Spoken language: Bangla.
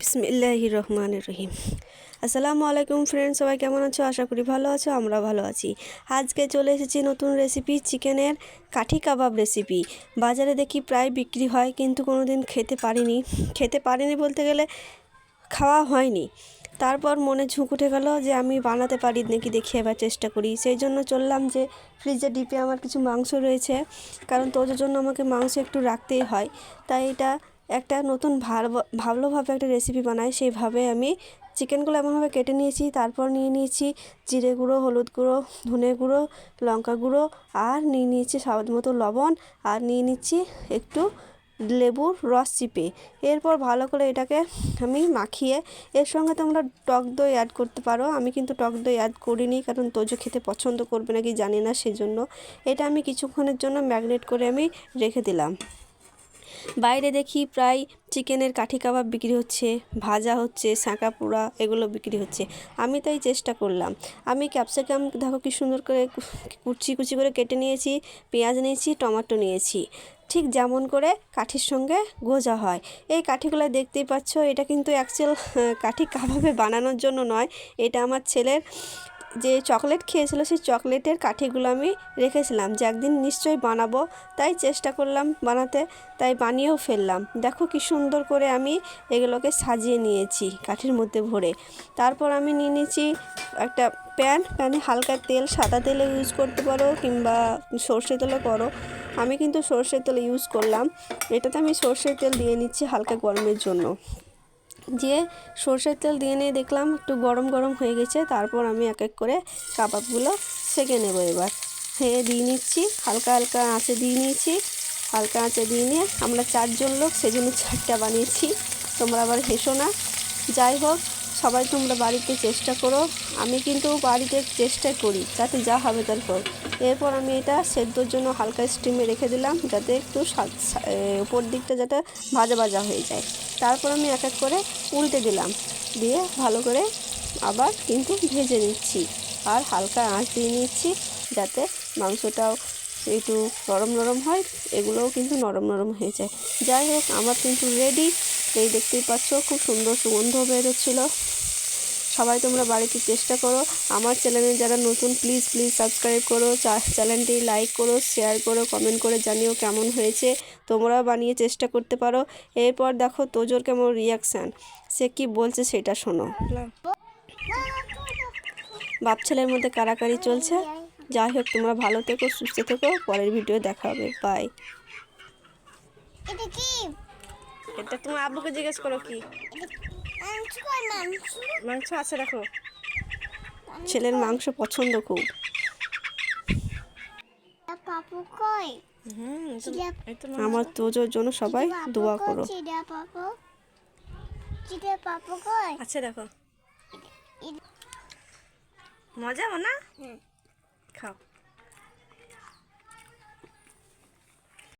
বিসমিল্লাহ রহমান রহিম আসসালামু আলাইকুম ফ্রেন্ড সবাই কেমন আছো? আশা করি ভালো আছো, আমরা ভালো আছি। আজকে চলে এসেছি নতুন রেসিপি, চিকেনের কাঠি কাবাব রেসিপি। বাজারে দেখি প্রায় বিক্রি হয়, কিন্তু কোনো দিন খেতে পারিনি। খেতে পারিনি বলতে গেলে খাওয়া হয়নি। তারপর মনে ঝুঁক উঠে গেল যে আমি বানাতে পারি নাকি দেখি এবার চেষ্টা করি। সেই জন্য চললাম যে ফ্রিজে ডিপে আমার কিছু মাংস রয়েছে, কারণ তোজোর জন্য আমাকে মাংস একটু রাখতেই হয়। তাই এটা একটা নতুন ভালো ভালোভাবে একটা রেসিপি বানাই, সেইভাবে আমি চিকেনগুলো এমনভাবে কেটে নিয়েছি। তারপর নিয়ে নিয়েছি জিরে গুঁড়ো, হলুদ গুঁড়ো, ধনে গুঁড়ো, লঙ্কা গুঁড়ো, আর নিয়ে নিয়েছি স্বাদ মতো লবণ, আর নিয়ে নিচ্ছি একটু লেবুর রস চিপে। এরপর ভালো করে এটাকে আমি মাখিয়ে, এর সঙ্গে তোমরা টক দই অ্যাড করতে পারো। আমি কিন্তু টক দই অ্যাড করিনি, কারণ তোজো খেতে পছন্দ করবে নাকি জানি না, সেজন্য। এটা আমি কিছুক্ষণের জন্য ম্যাগনেট করে আমি রেখে দিলাম। বাইরে দেখি প্রায় চিকেনের কাঠি কাবাব বিক্রি হচ্ছে, ভাজা হচ্ছে শাঁকা পোড়া এগুলো বিক্রি হচ্ছে। আমি তাই চেষ্টা করলাম। আমি ক্যাপসিকাম, দেখো কি সুন্দর করে কুচি কুচি করে কেটে নিয়েছি, পেঁয়াজ নিয়েছি, টমেটো নিয়েছি। ঠিক যেমন করে কাঠির সঙ্গে গোজা হয়। এই কাঠিগুলো দেখতেই পাচ্ছ, এটা কিন্তু অ্যাকচুয়াল কাঠি কাবাবে বানানোর জন্য নয়, এটা আমার ছেলের যে চকলেট খেয়েছিল সেই চকলেটের কাঠিগুলো আমি রেখেছিলাম যে একদিন নিশ্চয়ই বানাবো। তাই চেষ্টা করলাম বানাতে, তাই বানিয়েও ফেললাম। দেখো কি সুন্দর করে আমি এগুলোকে সাজিয়ে নিয়েছি কাঠির মধ্যে ভরে। তারপর আমি নিয়ে নিয়েছি একটা প্যান। প্যানে হালকা তেল, সাদা তেলে ইউজ করতে পারো কিংবা সর্ষে তেলও করো। আমি কিন্তু সর্ষের তেল ইউজ করলাম। এটাতে আমি সর্ষের তেল দিয়ে নিচ্ছি হালকা গরমের জন্য। দিয়ে সর্ষের তেল দিয়ে নিয়ে দেখলাম একটু গরম গরম হয়ে গেছে, তারপর আমি এক এক করে কাবাবগুলো সেঁকে নেব এবার। হেঁয়ে, দিয়ে নিচ্ছি, হালকা হালকা আঁচে দিয়ে নিয়েছি, হালকা আঁচে দিয়ে নিয়ে আমরা চারজন লোক, সেজন্য চারটা বানিয়েছি। তোমরা আবার হেসো না। যাই হোক সবাই তোমরা বাড়িতে চেষ্টা করো। আমি কিন্তু বাড়িতে চেষ্টা করি, যাতে যা হবে তারপর এরপর আমি এটা সেদ্ধর জন্য হালকা স্টিমে রেখে দিলাম, যাতে একটু উপর দিকটা যাতে ভাজা ভাজা হয়ে যায়। তারপর আমি এক এক করে উল্টে দিলাম, দিয়ে ভালো করে আবার কিন্তু ভেজে নিচ্ছি। আর হালকা আঁচ দিয়ে নিচ্ছি, যাতে মাংসটাও একটু নরম নরম হয়, এগুলোও কিন্তু নরম নরম হয়ে যায়। যাই হোক, আমার কিন্তু রেডি এই দেখতেই পাচ্ছ, খুব সুন্দর সুগন্ধ বেরোচ্ছিলো। সবাই তোমরা বাড়িতে চেষ্টা করো। আমার চ্যানেলে যারা নতুন প্লিজ প্লিজ সাবস্ক্রাইব করো চ্যানেলটি লাইক করো শেয়ার করো কমেন্ট করে জানিও কেমন হয়েছে। তোমরাও বানিয়ে চেষ্টা করতে পারো। এরপর দেখো তোজোর কেমন রিয়াকশান সে কি বলছে সেটা শোনো। বাপ ছেলের মধ্যে কারাকারি চলছে। যাই হোক তোমরা ভালো থেকো সুস্থ থেকো। পরের ভিডিও দেখা হবে। বাই এটা কি? এটা তোমার আব্বুকে জিজ্ঞেস করো কি? মাংস আছে দেখো। ছেলের মাংস পছন্দ খুব। আমার তোজোর জন্য সবাই দোয়া করো। আছে দেখো। মজা না খাও।